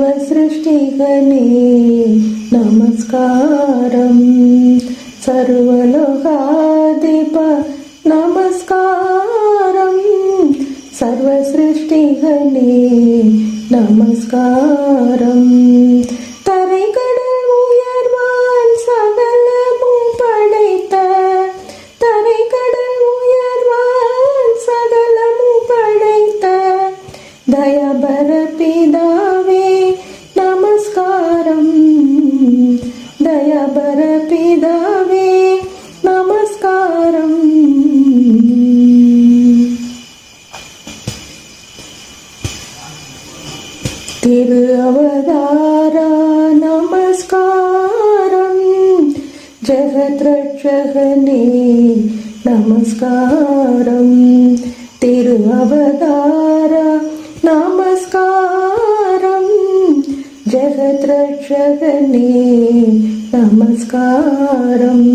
സർവസൃഷ്ടികനേ നമസ്കാരം സർവലോകാധിപ നമസ്കാരം സർവസൃഷ്ടികനേ നമസ്കാരം தேவு அவதார நமஸ்காரம். ஜெகத்ரட்சகனே நமஸ்காரம். திரு அவதார நமஸ்காரம். ஜெகத்ரட்சகனே நமஸ்காரம்.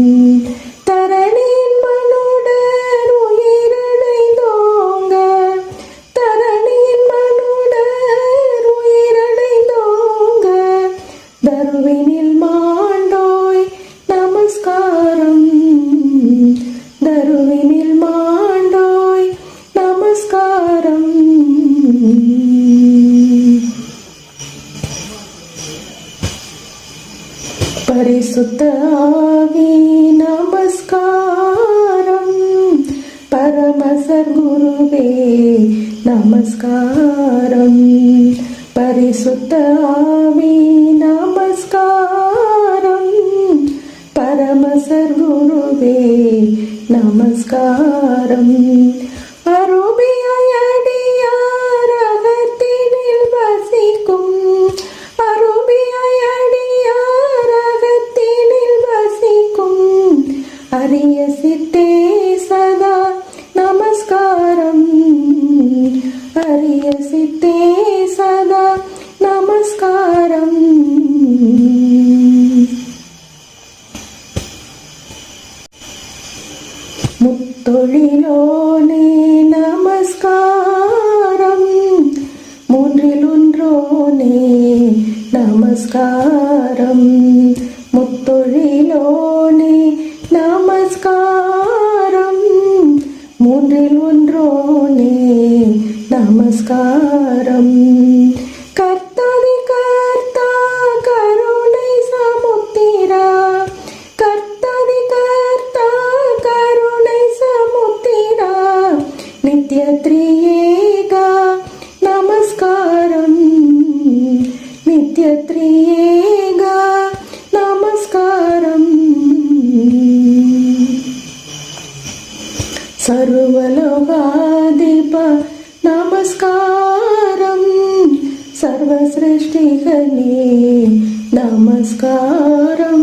பரிசுத்தாவி நமஸ்காரம். பரமசர்குருவே நமஸ்காரம். பரிசுத்தாவி நமஸ்காரம். பரமசர்குருவே நமஸ்காரம். அருள் അറിയസിത്തേ സദാ നമസ്കാരം. അറിയസിത്തേ സദാ നമസ്കാരം. മുത്തൊഴിലോനേ നമസ്കാരം. മൂന്നിലൊன்றോനേ നമസ്കാരം. മുത്തൊഴിലോനേ നമസ്കാരം. കർത്തതി കർത്ത കരുണൈ സമുത്തിര കർത്തതി കർത്ത കരുണൈ സമുത്തിര നിത്യത്രിയേക നമസ്കാരം. നിത്യത്രിയേക നമസ്കാരം. സർവലോക സർവസൃഷ്ടികനേ നമസ്കാരം.